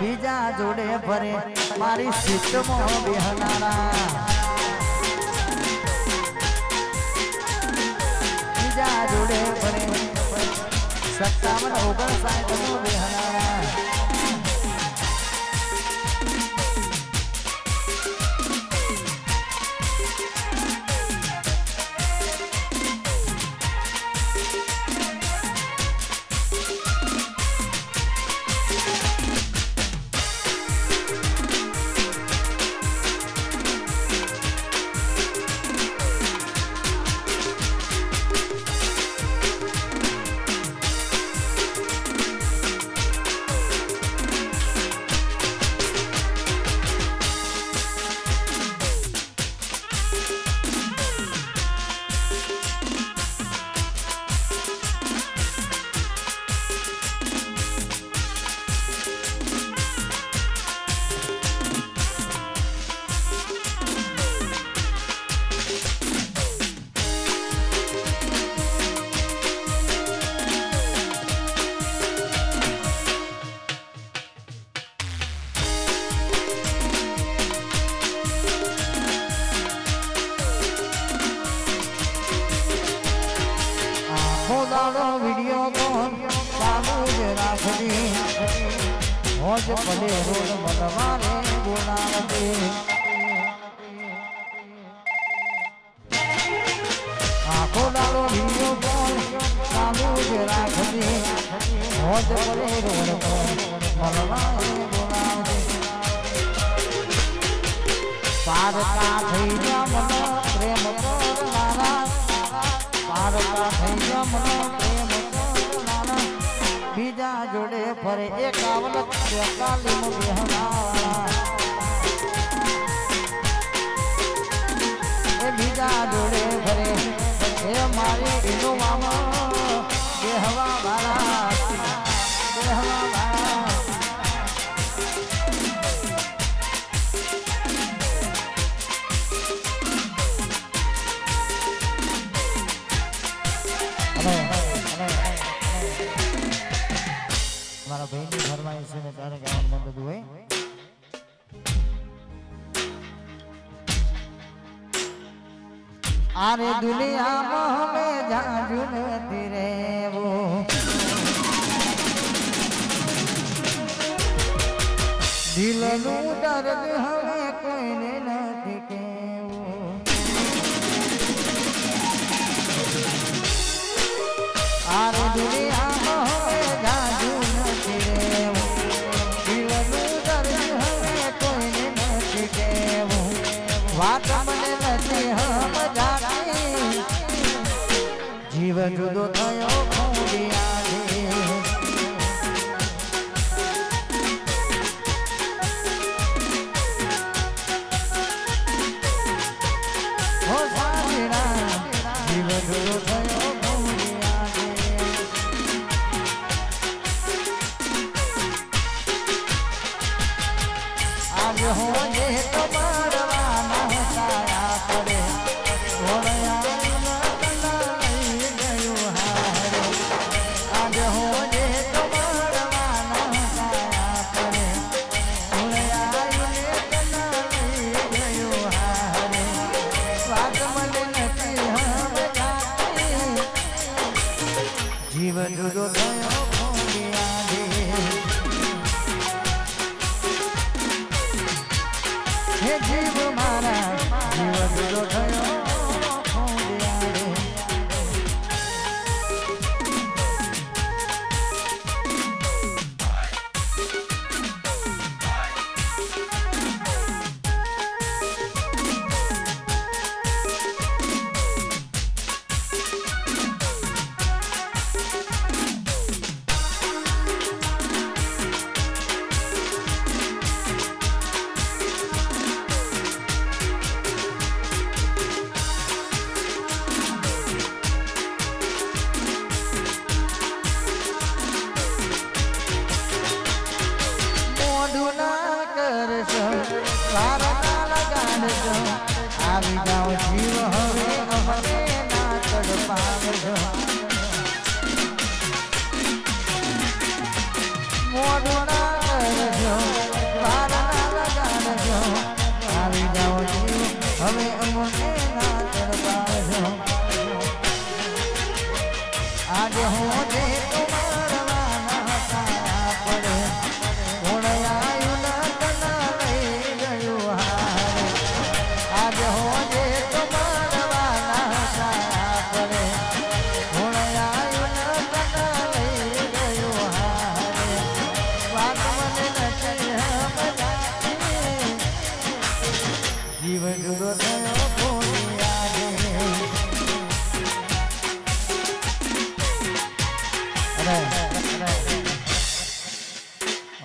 બીજા જોડે ફરે મારી સિસ્ટમો બેહનારા. બીજા જોડે ફરે સત્તાવન ઓગણસાઠ નો બેહનારા. આજ પડે રોડ પર બીજા જોડે ફરે એક કાલી બિહનારા. આરે દુનિયામાં હવે જાજુ નથી દિલનું દર્દ હવે I without you.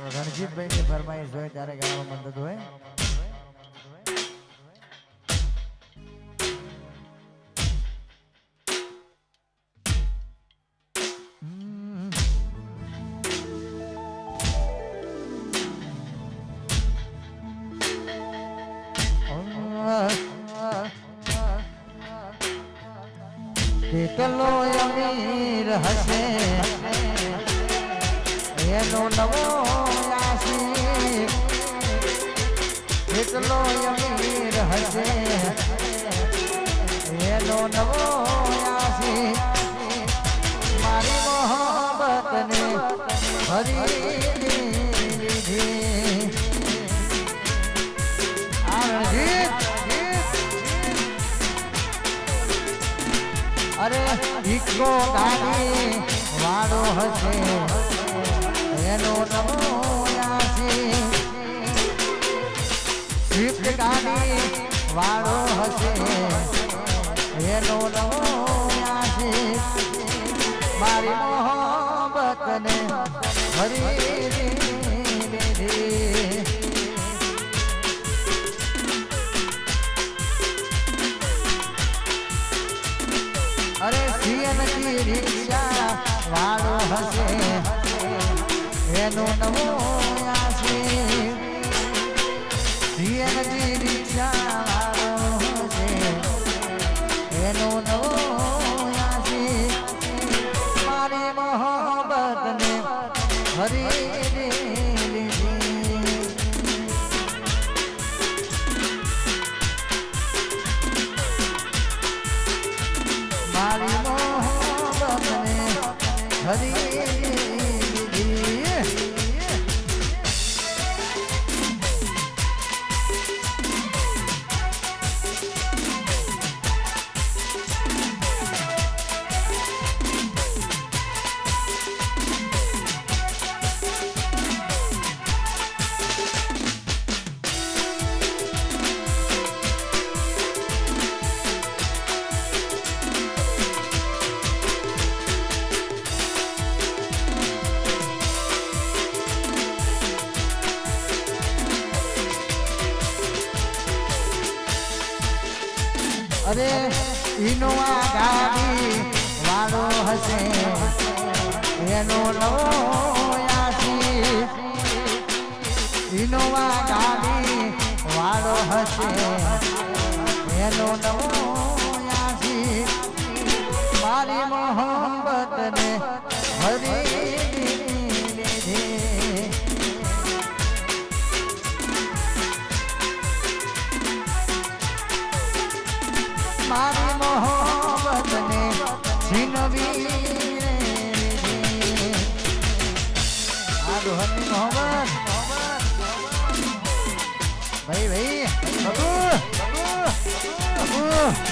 મારો રણજીતભાઈ ની ફરમાઈશ હોય ત્યારે ગાવા મદદ હોય. કેટલો અમીર હશે. એનો નવો આશિક મારી મોહબતને ફરી અરે ઈકો ગાડી વાળો હશે. એનો નવો યાસી. સ્વિફ્ટ ગાડી વાળો હશે. એનો યાસી મારી મોહબતને લીધી અરે સીએનજી રિક્ષા વાળો હશે. એનું નવો સીએનજી રિક્ષા વાળો હશે એનો નવો અરે ઇનોવા ગાડી વાળો હશે. એનો નવો યાસી. ઇનોવા ગાડી વાળો હશે. એનો નવો યાસી. મારી મોહબ્બતને હરી મારી મોહબ્બતને છીનવી લીધી. આ મોહબ્બત ભાઈ ભાઈ બબુ બબુ બાબુ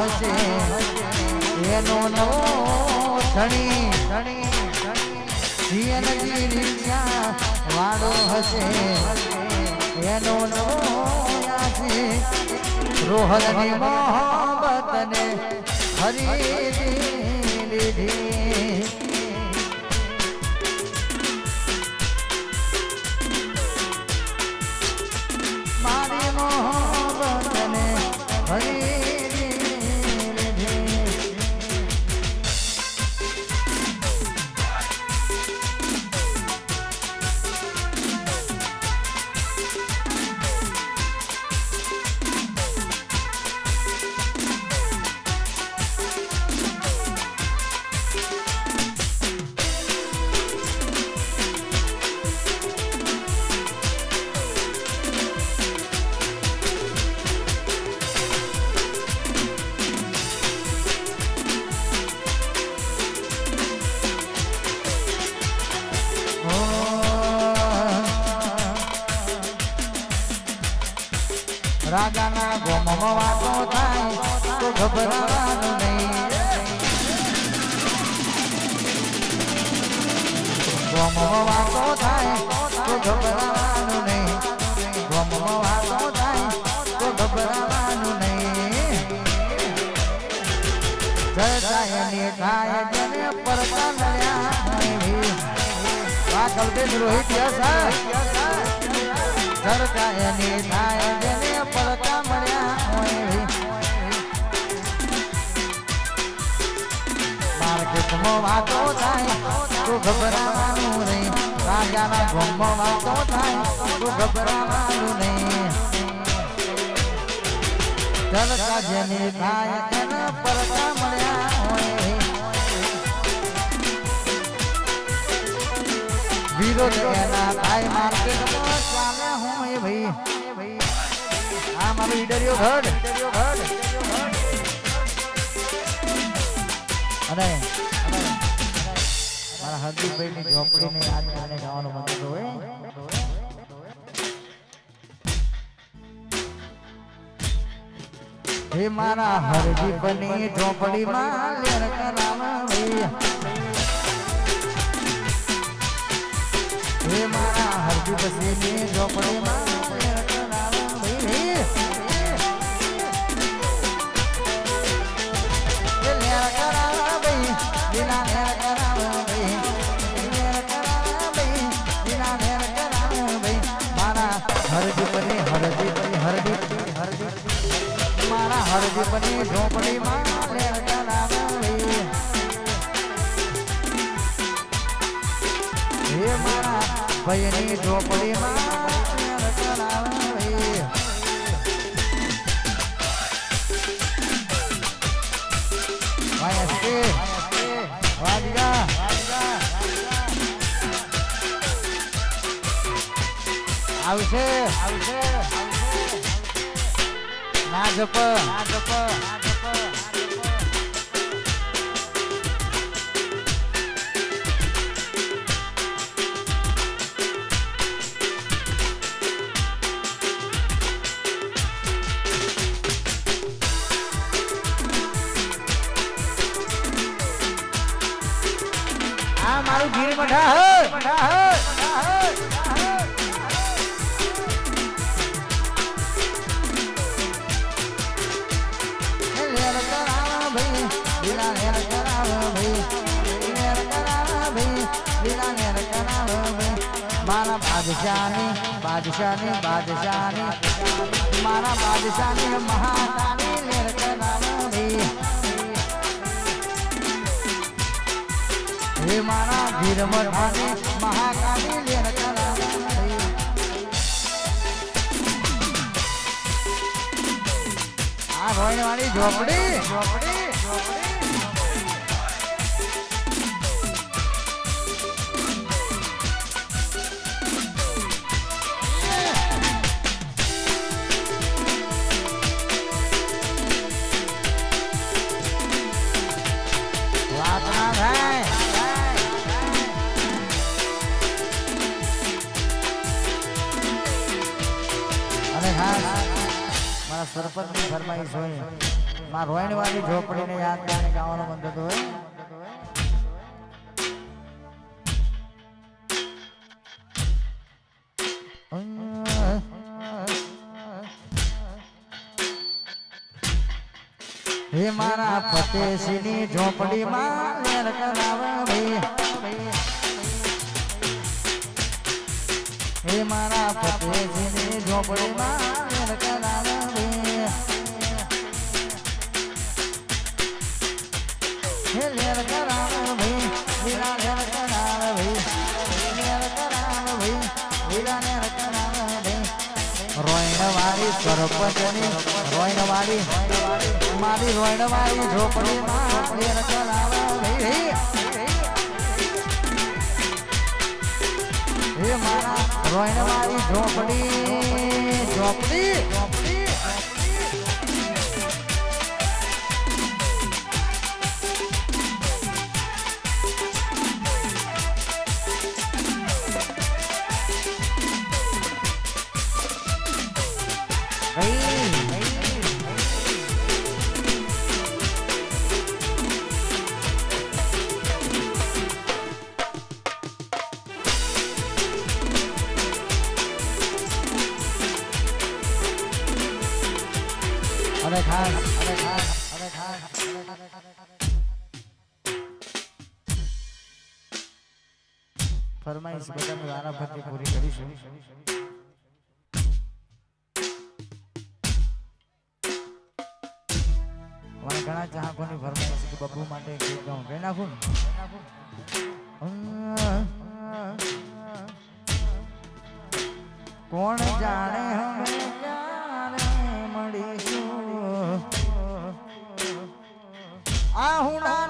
હશે. એનો નવો ધણી ધણી સીએનજી રિક્ષા વાળો હશે. એનો નવો રોહન રોહનની મોહબ્બતને હરી લીધી. આ કલ્પેશ રોહિત યસ હા સરકારની થાય જેને પડતા મળ્યા હોય ભી. માર્કેટમાં વાતો થાય તો ગભરાવાનું નહીં રાજાના ગોમમાં વાતો થાય તો ગભરાવાનું નહીં ચલકા જેની થાય એના પડતા મળ્યા વિરોધ એના માર્કેટમાં ચાલે હોય ભાઈ. આ મારો ઈડરિયો ઘડ. અને મારા હરદીપભાઈની ઝોપડીને યાદ કરીને ગાવાનું મંદિર હોય. હે મારા હરદીપની ઝોપડીમાં લેર કરાવી હે મારા હરદીપની ઝોપડીમાં લેર કરાવી કરાવી મારા હરદીપની હરદીપની હરદીપની હરદીપ મારા હરદીપની ઝોપડીમાં ભાઈની ઝોપડીમાં આવશે આવશે ના જપ ના જપ મારું ગીર મઠા હે મઠા હે મઠા હે હે લેર કરાવ ભાઈ લીલા લેર કરાવ હે મારા ગીરમઠાની મહાકાળી લેર કરાવી આ ભણવાની ઝોપડી. ઝોપડી વાત સરપંચની ફરમાઈશ હોય વાળી રોયણવાળી ઝોપડીને યાદ કરીને ગાવાનું મન થતું હોય. હે મારા ફતેશની ઝોપડીમાં લેર કરાવે હે મારા ફતેશની ઝોપડીમાં લેર કરાવે રોયણવાળી સરપંચની રોયણવાળી મારી રોયણવાળી ઝોપડીમાં કરાવે હે મારા રોયણવાળી ઝોપડી ઝોપડી. ફરમાઈશ બધાને તારા ફરતી પૂરી કરીશું. મારા ઘણા ચાહકોની ફરમાઈશ કે બબ્બુ માટે ગીત ગાઉં. ગઈ નાખું કોણ જાણે હમે મળીશું? આ હુડા